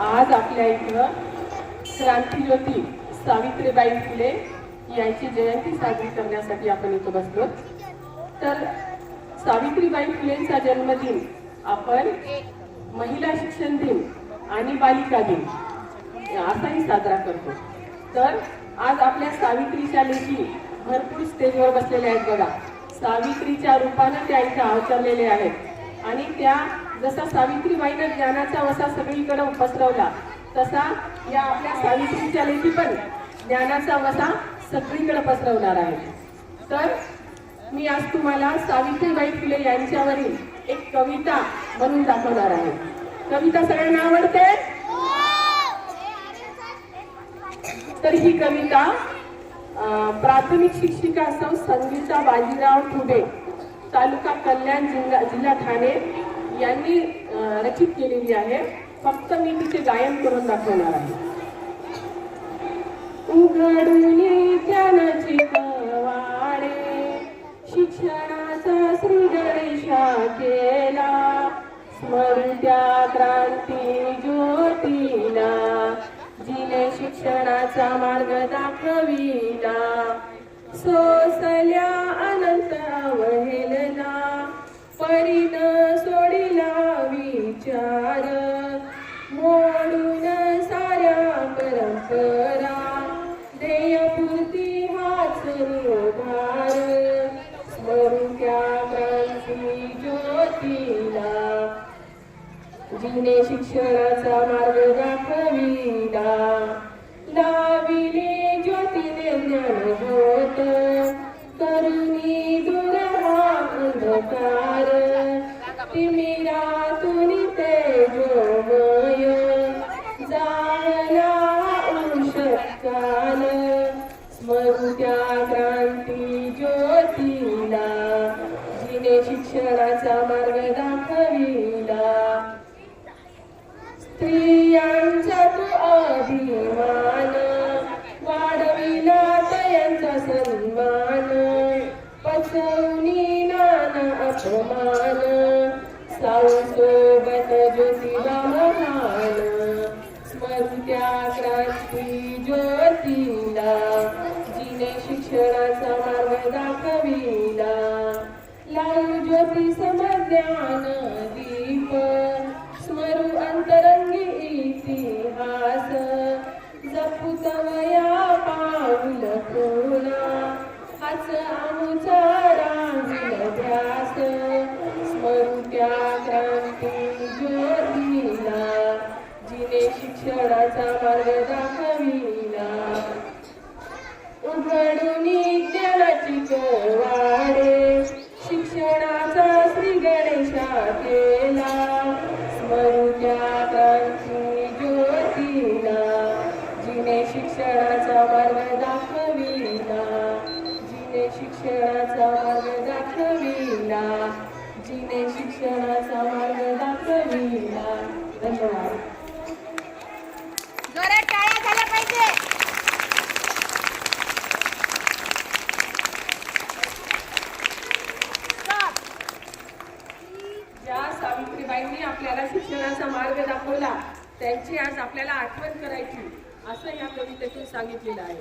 आज आपल्या इथं क्रांतीज्योती सावित्रीबाई फुले यांची जयंती साजरी करण्यासाठी आपण इथं बसलो. तर सावित्रीबाई फुलेंचा जन्मदिन आपण महिला शिक्षण दिन आणि बालिका दिन असाही साजरा करतो. तर आज आपल्या सावित्रीच्या लेखी भरपूर स्टेजवर बसलेल्या आहेत बघा. सावित्रीच्या रूपानं त्या इथे अवतरलेले आहेत. आणि त्या जसा सावित्रीबाईनं ज्ञानाचा वसा सगळीकडे पसरवला तसा या आपल्या सावित्रीच्या लेखी पण ज्ञानाचा वसा सगळीकडे पसरवणार आहे. तर मी आज तुम्हाला सावित्रीबाई फुले यांच्यावरील एक कविता म्हणून दाखवणार आहे. कविता सगळ्यांना आवडते? तर ही कविता प्राथमिक शिक्षिका असो संगीता बाजीराव ठुबे तालुका कल्याण जिल्हा जिल्हा ठाणे यांनी रचित केलेली आहे. फक्त मी तिचे गायन करून दाखवणार आहे. उघडून ज्ञानाची कवाडे शिक्षणाचा श्रीगणेशा केला. स्मरत्या क्रांती ज्योतीला. जिने शिक्षणाचा मार्ग दाखविला. सोसल्या अनंत अवहेलना परीन सोडिला विचार. मोडून साऱ्या परंपरा ध्येयपूर्ती हाच निर्धार स्मरुत्या क्रांती ज्योतीला जिने शिक्षणाचा मार्ग दाखविला. तिमिरातून तेजोमय जाळला औषधकाल स्मरुत्या क्रांती ज्योतीला जिने शिक्षणाचा मार्ग दाखविला. स्त्रियांचा तू अभिमान वाढविला तयांचा सन्मान. पचवणी नाना अपमान. साऊ सोबत ज्योतिबा महान स्मृत्या क्रांती ज्योतीला जिने शिक्षणाचा मार्ग दाखविला. लाल ज्योती समज्ञान दीप स्मरू अंतरंगी इतिहास. जपू शिक्षणाचा मार्ग दाखविला. उघडून ज्ञानाची शिक्षणाचा श्री गणेशा केला. स्मरुत्या क्रांती ज्योतीला जिने शिक्षणाचा मार्ग दाखविला. जिने शिक्षणाचा मार्ग दाखविला. जिने शिक्षणाचा मार्ग आपल्याला शिक्षणाचा मार्ग दाखवला त्यांची आज आपल्याला आठवण करायची असं या कवितेतून सांगितलेलं आहे.